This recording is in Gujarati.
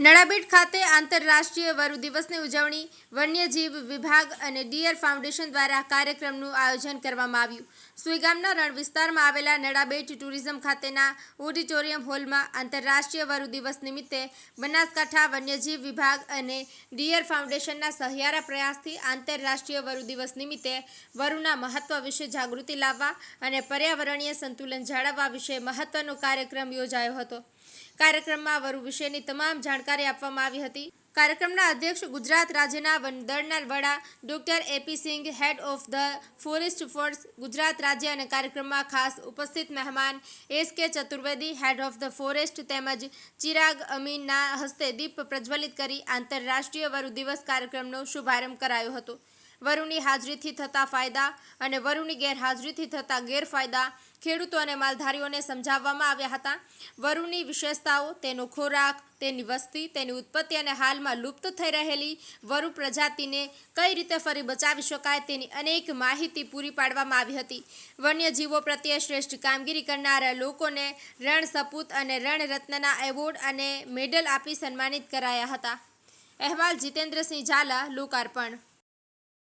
નડાબેટ ખાતે આંતરરાષ્ટ્રીય વરુ દિવસની ઉજવણી વન્યજીવ વિભાગ અને ડિયર ફાઉન્ડેશન દ્વારા કાર્યક્રમનું આયોજન કરવામાં આવ્યું. સુઈગામના રણ વિસ્તારમાં આવેલા નડાબેટ ટુરિઝમ ખાતેના ઓડિટોરિયમ હોલમાં આંતરરાષ્ટ્રીય વરુ દિવસ નિમિત્તે બનાસકાંઠા વન્યજીવ વિભાગ અને ડિયર ફાઉન્ડેશનના સહિયારા પ્રયાસથી આંતરરાષ્ટ્રીય વરુ દિવસ નિમિત્તે વરુના મહત્વ વિશે જાગૃતિ લાવવા અને પર્યાવરણીય સંતુલન જાળવવા વિશે મહત્વનો કાર્યક્રમ યોજાયો હતો. કાર્યક્રમમાં વરુ વિશેની તમામ જાણકારી આપવામાં આવી હતી. કાર્યક્રમના અધ્યક્ષ ગુજરાત રાજ્યના વનદળના વડા doctor A P Singh, head of the forest force Gujarat રાજ્ય અને કાર્યક્રમમાં ખાસ ઉપસ્થિત મહેમાન S K Chaturvedi, head of the forest તેમજ ચિરાગ અમીનના હસ્તે દીપ પ્રજ્વલિત કરી આંતરરાષ્ટ્રીય વરુ દિવસ કાર્યક્રમનો શુભારંભ કરાયો હતો. વરુની હાજરીથી થતા ફાયદા અને વરુની ગેરહાજરીથી થતા ગેરફાયદા ખેડૂતો અને માલધારીઓને સમજાવવામાં આવ્યા હતા. વરુની વિશેષતાઓ, તેનો ખોરાક, તેની વસ્તી, તેની ઉત્પત્તિ અને હાલમાં લુપ્ત થઈ રહેલી વરુ પ્રજાતિને કઈ રીતે ફરી બચાવી શકાય તેની અનેક માહિતી પૂરી પાડવામાં આવી હતી. વન્યજીવો પ્રત્યે શ્રેષ્ઠ કામગીરી કરનારા લોકોને રણ સપૂત અને રણરત્નના એવોર્ડ અને મેડલ આપી સન્માનિત કરાયા હતા. અહેવાલ જીતેન્દ્રસિંહ ઝાલા, લોકાર્પણ.